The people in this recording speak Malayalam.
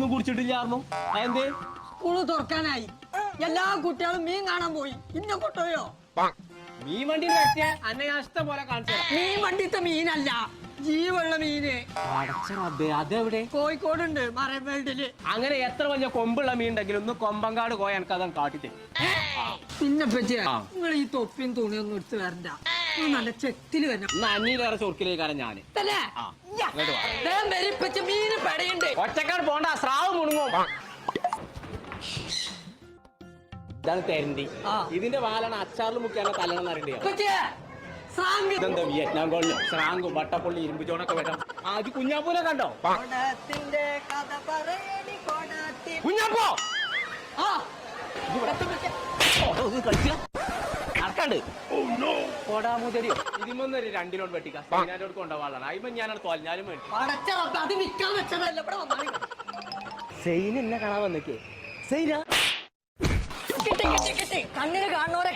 ഒന്നും കുടിച്ചിട്ടില്ലായിരുന്നു എന്തേ സ്കൂൾ തുറക്കാനായി. എല്ലാ കുട്ടികളും മീൻ കാണാൻ പോയി. ഇന്ന കൊട്ടോയോ മീൻ വണ്ടി വെച്ചേ അന്നെ ഞാൻ ഇഷ്ടം പോലെ കാണിച്ചു മീൻ വണ്ടിത്തെ മീനല്ല ജീവുള്ള മീന്. അതെവിടെ? കോഴിക്കോടുണ്ട് മറൈൻ വേൾഡിൽ. അങ്ങനെ എത്ര വലിയ കൊമ്പുള്ള മീൻ ഉണ്ടെങ്കിലും ഒന്ന് കൊമ്പങ്കാട് പോയ എനിക്ക് അതാണ് കാട്ടിത്തരും പിന്നെ പറ്റിയ നിങ്ങൾ ഈ തൊപ്പിയും തുണിയൊന്നും എടുത്ത് വരണ്ട. നല്ല ചെത്തിൽ വരണം. ഇന്ന് വേറെ ചോർക്കിലേക്കാരൻ ഞാൻ. തന്നെ? വരി, മീന് പടയുണ്ട്. ഒറ്റക്കാട് പോണ്ട സ്രാവ് മുണുങ്ങും. ഇതാണ് തെരണ്ടി. ഇതിന്റെ വാലാണ് അച്ചാറിൽ മുക്കിയാണ് തലണം അറിയണ്ടേ? വിയറ്റ്നാം കോളിലും സ്രാങ്കും വട്ടപ്പള്ളി ഇരുമ്പ് ചോണൊക്കെ വേണം ആ ഇത് കുഞ്ഞാപ്പൂനെ കണ്ടോ? കുഞ്ഞാപ്പോ! കോടത്തി വെട്ടിക്കാം. സൈനാരോട് കൊണ്ടുപോകാനാണ് വേണ്ടി പടച്ചറപ്പ് അത് വിൽക്കാൻ വെച്ചതല്ല ഇവിടെ വന്നാലും സെയിൻ എന്നെ കാണാൻ വന്നേക്കേ. സെയിനാ കണ്ണിന് കാണുന്നവരെ